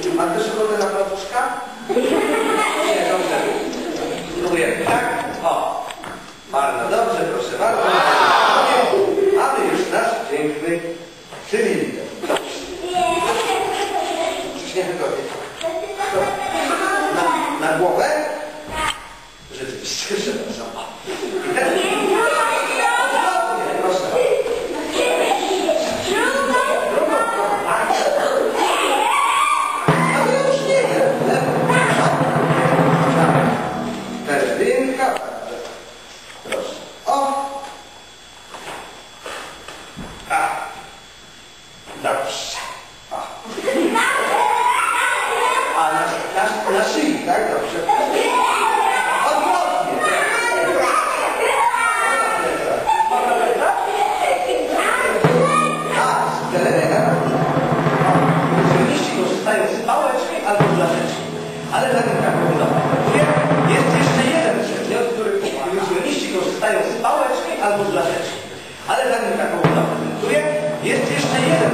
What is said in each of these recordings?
A też ochotę na paluszka? Nie, dobrze. Spróbujemy, tak? O. Bardzo dobrze, proszę bardzo. Mamy już nasz piękny. Dobrze. Już nie wygodnie. Na, na głowę? Rzeczywiście, przepraszam. Albo flaszeczki. Ale zanim tak wygląda, jest jeszcze jeden.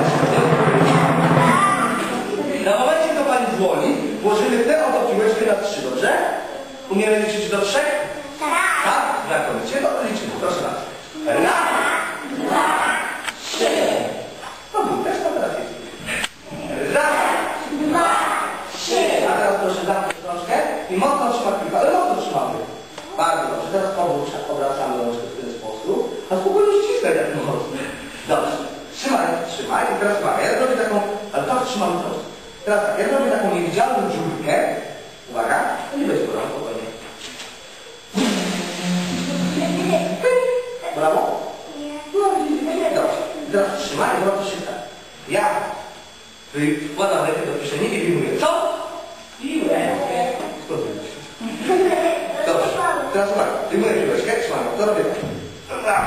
Na momencie, to pani dzwoni, włożymy tę oto piłeczkę na trzy, dobrze? Umiemy liczyć do trzech? Tak. Znakomicie, no to liczymy, proszę bardzo. Raz, dwa, trzy. No, też potrafię. Raz, dwa, trzy. A teraz proszę zamknąć troszkę i mocno trzymać piłkę, ale mocno trzymamy. Bardzo dobrze. Teraz powrócę, obracamy rączkę w ten sposób, a spokojnie ściskaj jak można. Dobrze. Trzymaj, trzymaj. I teraz uwaga, ja zrobię taką, ale tak trzymam prosto. Teraz tak, ja zrobię taką niewidzialną dziurkę. Uwaga, to nie będzie problemu, spokojnie. Brawo. Dobrze. I teraz trzymaj, zobacz się tak. Ja wkładam rękę do kieszeni i wyjmuję. Co? Piłę. Dobrze. Teraz uwaga. Wyjmuję piłeczkę, trzymam. To robię. Raz,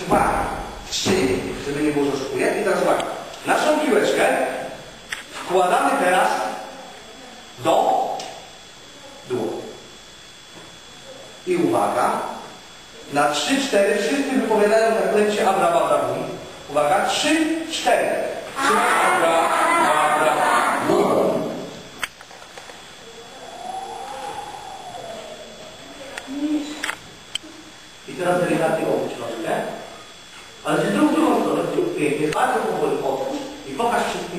dwa, trzy, żeby nie było, że oszukuję. I teraz uwaga. Wkładamy teraz do dłoni. I uwaga. Na trzy, cztery wszyscy wypowiadają zaklęcie Abrababra. Uwaga. Trzy, cztery. Trzy, Abrababra. I teraz delikatnie obróć troszkę. Ale z drugą, stronę, pięknie, bardzo powoli otwórz i pokaż wszystkim.